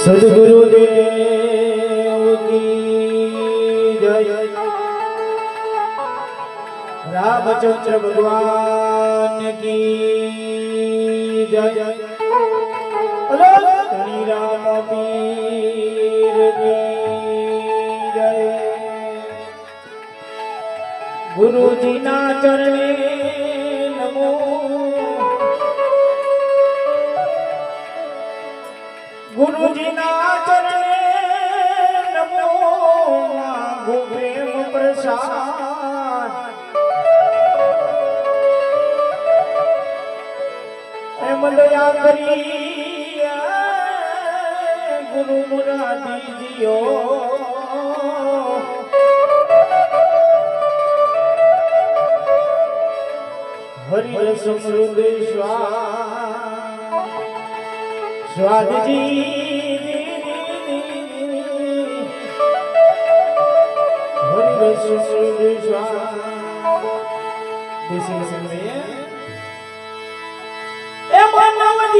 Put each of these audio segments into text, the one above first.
सदगुरु देव की जय। रामचंद्र भगवान की जय। धनी राम पीर की जय। गुरु जी ना चरणे દયા કરી ગુરુ મુરાદી જીઓ હરિ સમૃદ્ધ સ્વા સ્વાદજી. હરિ સમૃદ્ધ સ્વા બેસી સમયે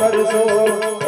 કરશો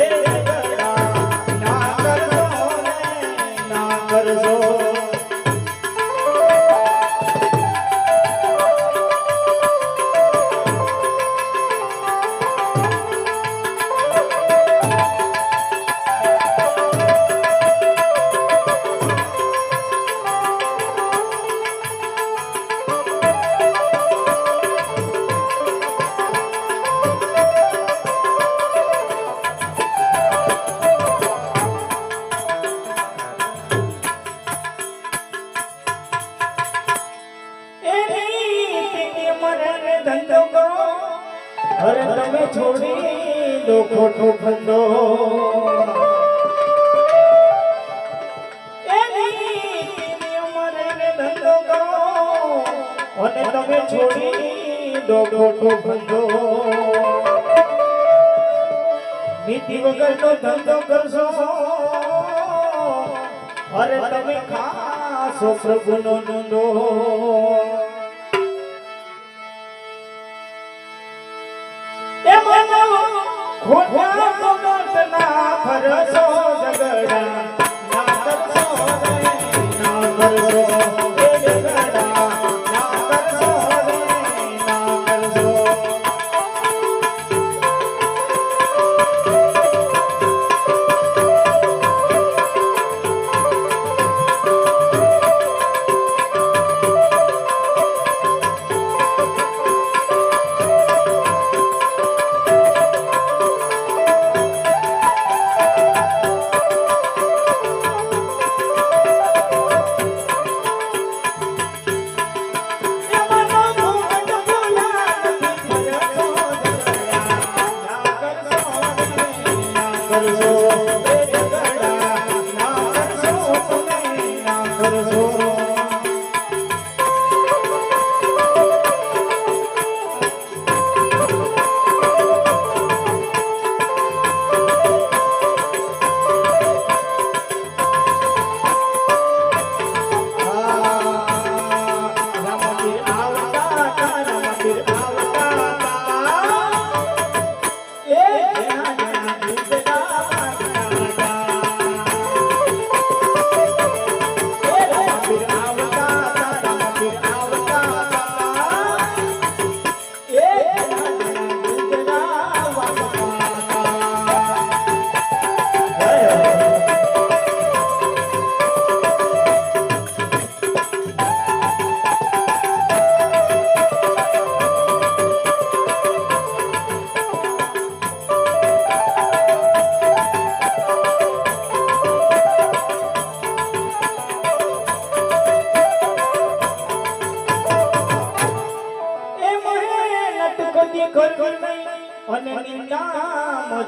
તમે છોડી દો ખોટો કરો. અને તમે છોડી દો ખોટો ધંધો નીતિ વગરનો ધંધો કરશો. અરે તમે ખાશો પ્રભુનો નંદો ખોટા પગત ના ફરશો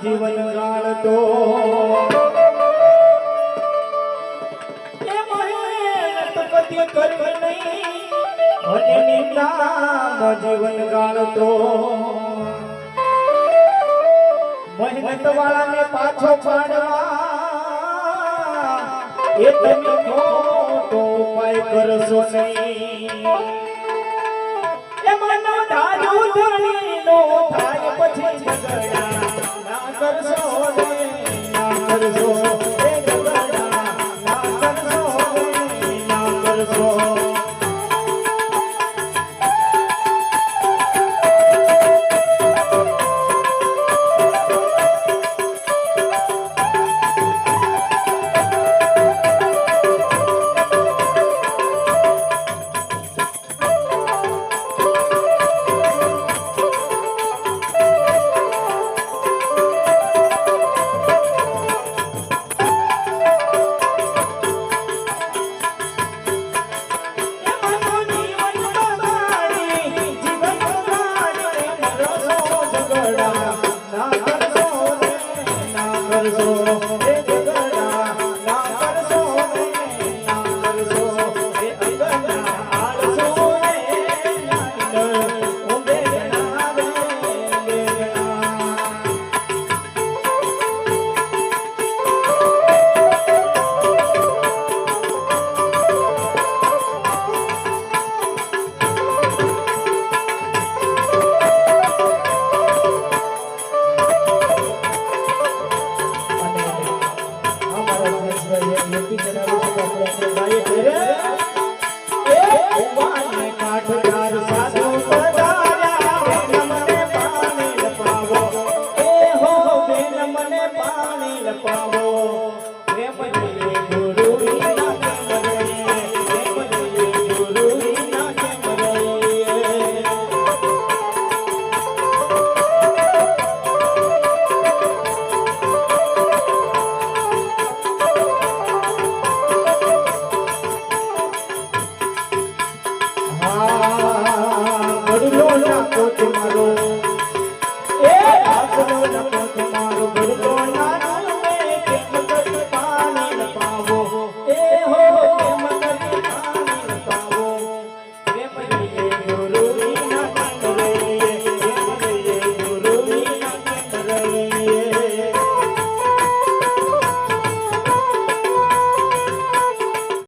જીવન ગાળતો. જીવન ગાળતો. મહેનત વાળાને પાછો પાડવા. એ તમે ખોટો ઉપાય કરશો નહીં. મન ધાર્યું ધણીનો થાય પછી ઝઘડા. ના કરશો ના કરશો 你觉得